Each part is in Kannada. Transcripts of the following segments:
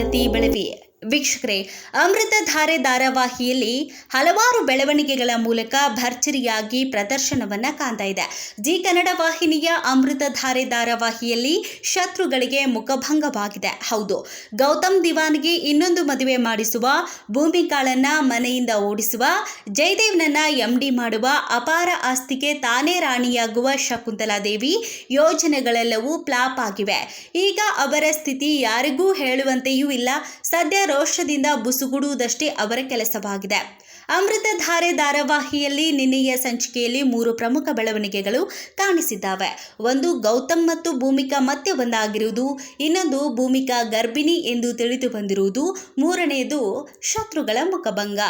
ಆರತಿ ಬೆಳವಿ. ವೀಕ್ಷಕರೇ ಅಮೃತಧಾರೆ ಧಾರಾವಾಹಿಯಲ್ಲಿ ಹಲವಾರು ಬೆಳವಣಿಗೆಗಳ ಮೂಲಕ ಭರ್ಜರಿಯಾಗಿ ಪ್ರದರ್ಶನವನ್ನ ಕಾಣ್ತಾ ಇದೆ. ಜಿ ಕನ್ನಡ ವಾಹಿನಿಯ ಅಮೃತಧಾರೆ ಧಾರಾವಾಹಿಯಲ್ಲಿ ಶತ್ರುಗಳಿಗೆ ಮುಖಭಂಗವಾಗಿದೆ. ಹೌದು, ಗೌತಮ್ ದಿವಾನ್ಗೆ ಇನ್ನೊಂದು ಮದುವೆ ಮಾಡಿಸುವ ಭೂಮಿಕಾಳನ್ನ ಮನೆಯಿಂದ ಓಡಿಸುವ, ಜಯದೇವ್ನನ್ನ ಎಂಡಿ ಮಾಡುವ ಅಪಾರ ಆಸ್ತಿಗೆ ತಾನೇ ರಾಣಿಯಾಗುವ ಶಕುಂತಲಾ ದೇವಿ ಯೋಜನೆಗಳೆಲ್ಲವೂ ಪ್ಲಾಪ್ ಆಗಿವೆ. ಈಗ ಅವರ ಸ್ಥಿತಿ ಯಾರಿಗೂ ಹೇಳುವಂತೆಯೂ ಇಲ್ಲ. ಸದ್ಯ ರೋಷದಿಂದ ಬುಸುಗುಡುವುದಷ್ಟೇ ಅವರ ಕೆಲಸವಾಗಿದೆ. ಅಮೃತಧಾರೆ ಧಾರಾವಾಹಿಯಲ್ಲಿ ನಿನ್ನೆಯ ಸಂಚಿಕೆಯಲ್ಲಿ ಮೂರು ಪ್ರಮುಖ ಬೆಳವಣಿಗೆಗಳು ಕಾಣಿಸಿದ್ದಾವೆ. ಒಂದು, ಗೌತಮ್ ಮತ್ತು ಭೂಮಿಕಾ ಮತ್ತೆ ಒಂದಾಗಿರುವುದು ಇನ್ನೊಂದು, ಭೂಮಿಕಾ ಗರ್ಭಿಣಿ ಎಂದು ತಿಳಿದು ಬಂದಿರುವುದು ಮೂರನೆಯದು ಶತ್ರುಗಳ ಮುಖಭಂಗ.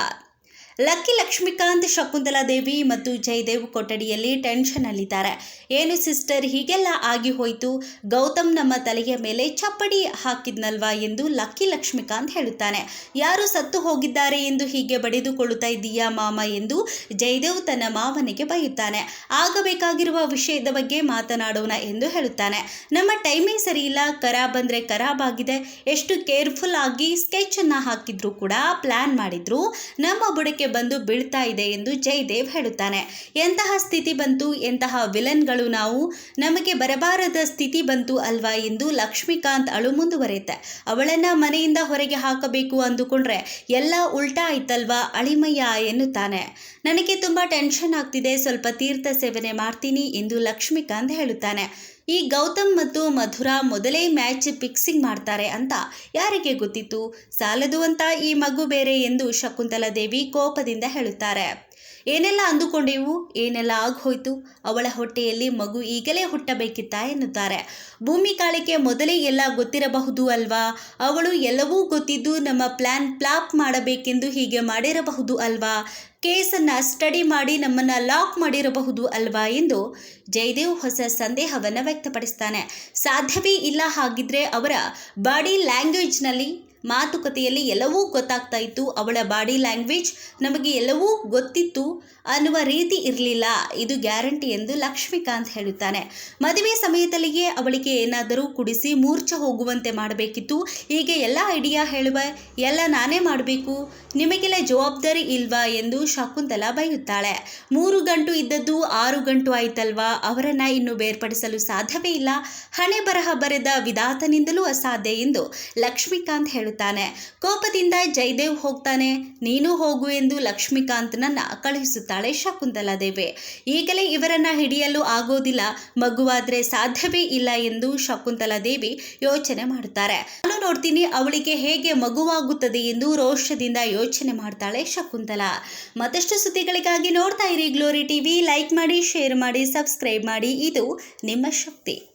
ಲಕ್ಕಿ ಲಕ್ಷ್ಮೀಕಾಂತ್, ಶಕುಂತಲಾ ದೇವಿ ಮತ್ತು ಜಯದೇವ್ ಕೊಠಡಿಯಲ್ಲಿ ಟೆನ್ಷನ್ ಅಲ್ಲಿದ್ದಾರೆ. ಏನು ಸಿಸ್ಟರ್ ಹೀಗೆಲ್ಲ ಆಗಿ ಹೋಯಿತು. ಗೌತಮ್ ನಮ್ಮ ತಲೆಯ ಮೇಲೆ ಚಪ್ಪಡಿ ಹಾಕಿದ್ನಲ್ವಾ ಎಂದು ಲಕ್ಕಿ ಲಕ್ಷ್ಮೀಕಾಂತ್ ಹೇಳುತ್ತಾನೆ. ಯಾರು ಸತ್ತು ಹೋಗಿದ್ದಾರೆ ಎಂದು ಹೀಗೆ ಬಡಿದುಕೊಳ್ಳುತ್ತಾ ಇದ್ದೀಯಾ ಮಾಮ ಎಂದು ಜಯದೇವ್ ತನ್ನ ಮಾವನಿಗೆ ಬೈಯುತ್ತಾನೆ. ಆಗಬೇಕಾಗಿರುವ ವಿಷಯದ ಬಗ್ಗೆ ಮಾತನಾಡೋಣ ಎಂದು ಹೇಳುತ್ತಾನೆ. ನಮ್ಮ ಟೈಮಿಂಗ್ ಸರಿಯಿಲ್ಲ ಖರಾಬ್ ಅಂದರೆ ಖರಾಬ್ ಆಗಿದೆ ಎಷ್ಟು ಕೇರ್ಫುಲ್ ಆಗಿ ಸ್ಕೆಚ್ ಅನ್ನ ಹಾಕಿದ್ರು ಕೂಡ ಪ್ಲಾನ್ ಮಾಡಿದ್ರು. ನಮ್ಮ ಬುಡಕ್ಕೆ ಬಂದು ಬೀಳ್ತಾ ಇದೆ ಎಂದು ಜಯದೇವ್ ಹೇಳುತ್ತಾನೆ. ಎಂತಹ ಸ್ಥಿತಿ ಬಂತು, ಎಂತಹ ವಿಲನ್ಗಳು ನಾವು? ನಮಗೆ ಬರಬಾರದ ಸ್ಥಿತಿ ಬಂತು ಅಲ್ವಾ ಎಂದು ಲಕ್ಷ್ಮೀಕಾಂತ್ ಅಳು ಮುಂದುವರೆಯುತ್ತೆ. ಅವಳನ್ನ ಮನೆಯಿಂದ ಹೊರಗೆ ಹಾಕಬೇಕು ಅಂದುಕೊಂಡ್ರೆ ಎಲ್ಲ ಉಲ್ಟಾ ಆಯ್ತಲ್ವಾ? ಅಳಿಮಯ್ಯ ಎನ್ನುತ್ತಾನೆ. ನನಗೆ ತುಂಬ ಟೆನ್ಷನ್ ಆಗ್ತಿದೆ, ಸ್ವಲ್ಪ ತೀರ್ಥ ಸೇವನೆ ಮಾಡ್ತೀನಿ ಎಂದು ಲಕ್ಷ್ಮೀಕಾಂತ್ ಹೇಳುತ್ತಾನೆ. ಈ ಗೌತಮ್ ಮತ್ತು ಮಧುರಾ ಮೊದಲೇ ಮ್ಯಾಚ್ ಫಿಕ್ಸಿಂಗ್ ಮಾಡ್ತಾರೆ ಅಂತ ಯಾರಿಗೆ ಗೊತ್ತಿತ್ತು? ಸಾಲದು ಅಂತ ಈ ಮಗು ಬೇರೆ ಎಂದು ಶಕುಂತಲಾ ದೇವಿ ಕೋಪದಿಂದ ಹೇಳುತ್ತಾರೆ. ಏನೆಲ್ಲ ಅಂದುಕೊಂಡೆವು? ಏನೆಲ್ಲ ಆಗೋಯ್ತು? ಅವಳ ಹೊಟ್ಟೆಯಲ್ಲಿ ಮಗು ಈಗಲೇ ಹುಟ್ಟಬೇಕಿತ್ತಾ ಎನ್ನುತ್ತಾರೆ. ಭೂಮಿ ಕಾಳಿಕೆ ಮೊದಲೇ ಎಲ್ಲ ಗೊತ್ತಿರಬಹುದು ಅಲ್ವಾ? ಅವಳು ಎಲ್ಲವೂ ಗೊತ್ತಿದ್ದು ನಮ್ಮ ಪ್ಲಾನ್ ಪ್ಲಾಪ್ ಮಾಡಬೇಕೆಂದು ಹೀಗೆ ಮಾಡಿರಬಹುದು ಅಲ್ವಾ? ಕೇಸನ್ನು ಸ್ಟಡಿ ಮಾಡಿ ನಮ್ಮನ್ನು ಲಾಕ್ ಮಾಡಿರಬಹುದು ಅಲ್ವಾ ಎಂದು ಜಯದೇವ್ ಹೊಸ ಸಂದೇಹವನ್ನು ವ್ಯಕ್ತಪಡಿಸ್ತಾನೆ. ಸಾಧ್ಯವೇ ಇಲ್ಲ ಹಾಗಿದ್ರೆ ಅವರ ಬಾಡಿ ಲ್ಯಾಂಗ್ವೇಜ್ನಲ್ಲಿ ಮಾತುಕತೆಯಲ್ಲಿ ಎಲ್ಲವೂ ಗೊತ್ತಾಗ್ತಾ ಇತ್ತು. ಅವಳ ಬಾಡಿ ಲ್ಯಾಂಗ್ವೇಜ್ ನಮಗೆ ಎಲ್ಲವೂ ಗೊತ್ತಿತ್ತು ಅನ್ನುವ ರೀತಿ ಇರಲಿಲ್ಲ. ಇದು ಗ್ಯಾರಂಟಿ ಎಂದು ಲಕ್ಷ್ಮೀಕಾಂತ್ ಹೇಳುತ್ತಾನೆ. ಮದುವೆ ಸಮಯದಲ್ಲಿಯೇ ಅವಳಿಗೆ ಏನಾದರೂ ಕುಡಿಸಿ ಮೂರ್ಛೆ ಹೋಗುವಂತೆ ಮಾಡಬೇಕಿತ್ತು. ಹೀಗೆ ಎಲ್ಲ ಐಡಿಯಾ ಹೇಳುವ ಎಲ್ಲ ನಾನೇ ಮಾಡಬೇಕು. ನಿಮಗೆಲ್ಲ ಜವಾಬ್ದಾರಿ ಇಲ್ವಾ ಎಂದು ಶಕುಂತಲಾ ಬೈಯುತ್ತಾಳೆ. ಮೂರು ಗಂಟು ಇದ್ದದ್ದು ಆರು ಗಂಟು ಆಯ್ತಲ್ವಾ? ಅವರನ್ನು ಇನ್ನು ಬೇರ್ಪಡಿಸಲು ಸಾಧ್ಯವೇ ಇಲ್ಲ. ಹಣೆ ಬರಹ ಬರೆದ ವಿಧಾತನಿಂದಲೂ ಅಸಾಧ್ಯ ಎಂದು ಲಕ್ಷ್ಮೀಕಾಂತ್ ಹೇಳುತ್ತಾನೆ ಕೋಪದಿಂದ ಜಯದೇವ್ ಹೋಗ್ತಾನೆ. ನೀನು ಹೋಗು ಎಂದು ಲಕ್ಷ್ಮೀಕಾಂತ್ನನ್ನ ಕಳುಹಿಸುತ್ತಾಳೆ ಶಕುಂತಲಾ ದೇವಿ. ಈಗಲೇ ಇವರನ್ನ ಹಿಡಿಯಲು ಆಗೋದಿಲ್ಲ. ಮಗುವಾದ್ರೆ ಸಾಧ್ಯವೇ ಇಲ್ಲ ಎಂದು ಶಕುಂತಲಾ ದೇವಿ ಯೋಚನೆ ಮಾಡುತ್ತಾರೆ ನಾನು ನೋಡ್ತೀನಿ ಅವಳಿಗೆ ಹೇಗೆ ಮಗುವಾಗುತ್ತದೆ ಎಂದು ರೋಷದಿಂದ ಯೋಚನೆ ಮಾಡ್ತಾಳೆ ಶಕುಂತಲಾ. ಮತ್ತಷ್ಟು ಸುದ್ದಿಗಳಿಗಾಗಿ ನೋಡ್ತಾ ಇರಿ ಗ್ಲೋರಿ ಟಿವಿ. ಲೈಕ್ ಮಾಡಿ, ಶೇರ್ ಮಾಡಿ, ಸಬ್ಸ್ಕ್ರೈಬ್ ಮಾಡಿ. ಇದು ನಿಮ್ಮ ಶಕ್ತಿ.